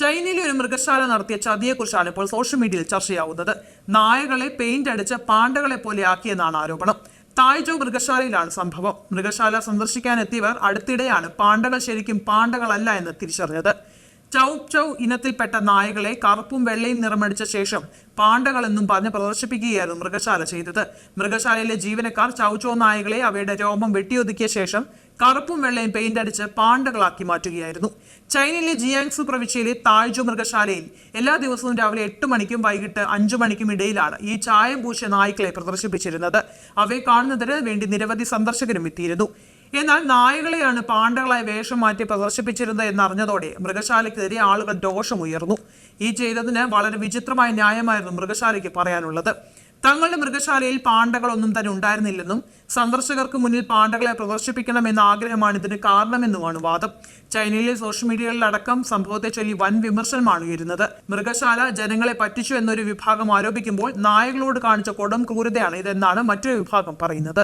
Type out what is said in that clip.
ചൈനയിലെ ഒരു മൃഗശാല നടത്തിയ ചതിയെക്കുറിച്ചാണ് ഇപ്പോൾ സോഷ്യൽ മീഡിയയിൽ ചർച്ചയാവുന്നത് നായകളെ പെയിന്റ് അടിച്ച് പാണ്ടകളെ പോലെ ആക്കിയെന്നാണ് ആരോപണം. തായ്ജോ മൃഗശാലയിലാണ് സംഭവം. മൃഗശാല സന്ദർശിക്കാൻ എത്തിയവർ അടുത്തിടെയാണ് പാണ്ടകൾ ശരിക്കും പാണ്ടകളല്ല എന്ന് തിരിച്ചറിഞ്ഞത്. ചൗ ചൗ ഇനത്തിൽപ്പെട്ട നായകളെ കറുപ്പും വെള്ളയും നിറമടിച്ച ശേഷം പാണ്ടകളെന്നും പറഞ്ഞ് പ്രദർശിപ്പിക്കുകയായിരുന്നു മൃഗശാല ചെയ്തത്. മൃഗശാലയിലെ ജീവനക്കാർ ചൗ ചൗ നായകളെ അവയുടെ രോമം വെട്ടിയൊതുക്കിയ ശേഷം കറുപ്പും വെള്ളയും പെയിന്റ് അടിച്ച് പാണ്ടകളാക്കി മാറ്റുകയായിരുന്നു. ചൈനയിലെ ജിയാങ്സു പ്രവിശ്യയിലെ താഴ്ചു മൃഗശാലയിൽ എല്ലാ ദിവസവും രാവിലെ എട്ട് മണിക്കും വൈകിട്ട് അഞ്ചു മണിക്കും ഇടയിലാണ് ഈ ചായം പൂശിയ നായ്ക്കളെ പ്രദർശിപ്പിച്ചിരുന്നത്. അവയെ കാണുന്നതിന് വേണ്ടി നിരവധി സന്ദർശകരും എത്തിയിരുന്നു. എന്നാൽ നായകളെയാണ് പാണ്ഡകളായി വേഷം മാറ്റി പ്രദർശിപ്പിച്ചിരുന്നത് എന്നറിഞ്ഞതോടെ മൃഗശാലയ്ക്കെതിരെ ആളുകൾ രോഷമുയർന്നു. ഈ ചെയ്തതിന് വളരെ വിചിത്രമായ ന്യായമായിരുന്നു മൃഗശാലയ്ക്ക് പറയാനുള്ളത്. തങ്ങളുടെ മൃഗശാലയിൽ പാണ്ഡകളൊന്നും തന്നെ ഉണ്ടായിരുന്നില്ലെന്നും സന്ദർശകർക്ക് മുന്നിൽ പാണ്ഡകളെ പ്രദർശിപ്പിക്കണമെന്ന ആഗ്രഹമാണ് ഇതിന് കാരണമെന്നുമാണ് വാദം. ചൈനയിലെ സോഷ്യൽ മീഡിയകളിലടക്കം സംഭവത്തെ ചൊല്ലി വൻ വിമർശനമാണ് ഉയരുന്നത്. മൃഗശാല ജനങ്ങളെ പറ്റിച്ചു എന്നൊരു വിഭാഗം ആരോപിക്കുമ്പോൾ നായകളോട് കാണിച്ച കൊടും ക്രൂരതയാണ് ഇതെന്നാണ് മറ്റൊരു വിഭാഗം പറയുന്നത്.